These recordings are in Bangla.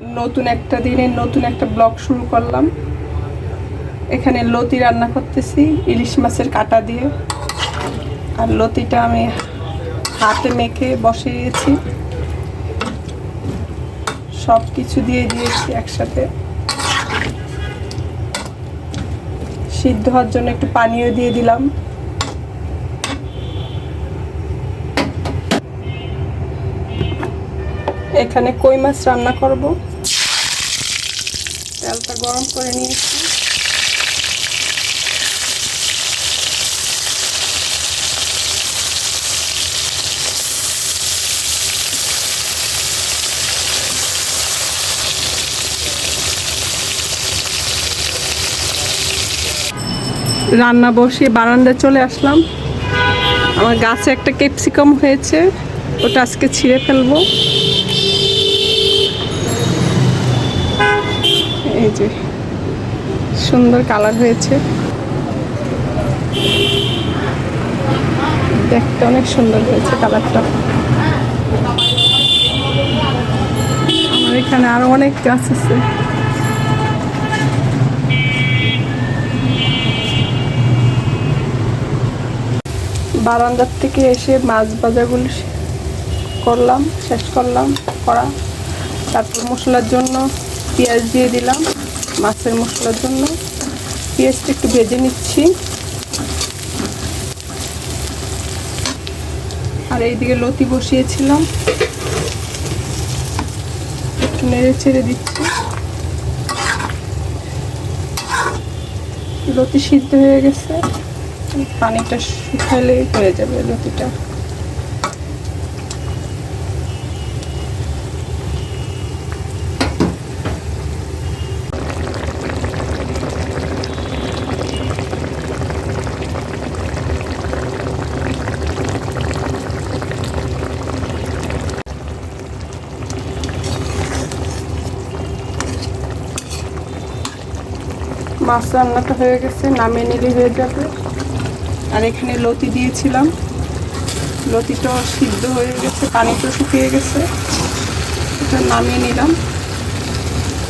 নতুন একটা দিনে নতুন একটা ব্লগ শুরু করলাম। এখানে লতি রান্না করতেছি, ইলিশ মাছের কাটা দিয়ে। আর লতিটা আমি হাতে মেখে বসিয়েছি সব কিছু দিয়ে দিয়েছি একসাথে। সিদ্ধ হওয়ার জন্য একটু পানিও দিয়ে দিলাম। এখানে কই মাছ রান্না করব? তেলটা গরম করে নিয়েছি। রান্না বসিয়ে বারান্দায় চলে আসলাম। আমার গাছে একটা ক্যাপসিকাম হয়েছে ওটা আজকে ছিঁড়ে ফেলব। এই যে সুন্দর কালার হয়েছে। দেখতে অনেক সুন্দর হয়েছে কালারটা। আমার এখানে আরও অনেক গাছ আছে। বারান্দার থেকে এসে মাছ ভাজাগুলো করলাম, শেষ করলাম, করা। তারপর মশলার জন্য পেঁয়াজ দিয়ে দিলাম। মাছের মশলার জন্য। পেঁয়াজটা একটু ভেজে নিচ্ছি। আর এইদিকে লতি বসিয়েছিলাম। একটু নেড়ে ছেড়ে দিচ্ছি। লতি সিদ্ধ হয়ে গেছে। পানিটা শুকালেই হয়ে যাবে লতিটা। মাছ রান্নাটা হয়ে গেছে, নামিয়ে নিলে হয়ে যাবে। আর এখানে লতি দিয়েছিলাম। লতিটাও সিদ্ধ হয়ে গেছে পানিটাও শুকিয়ে গেছে। এটা নামিয়ে নিলাম।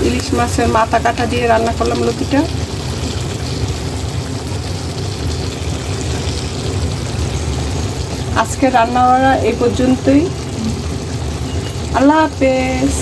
ইলিশ মাছের মাথা কাটা দিয়ে রান্না করলাম লতিটা। আজকে রান্না করা এ পর্যন্তই। আল্লাহ হাফেজ।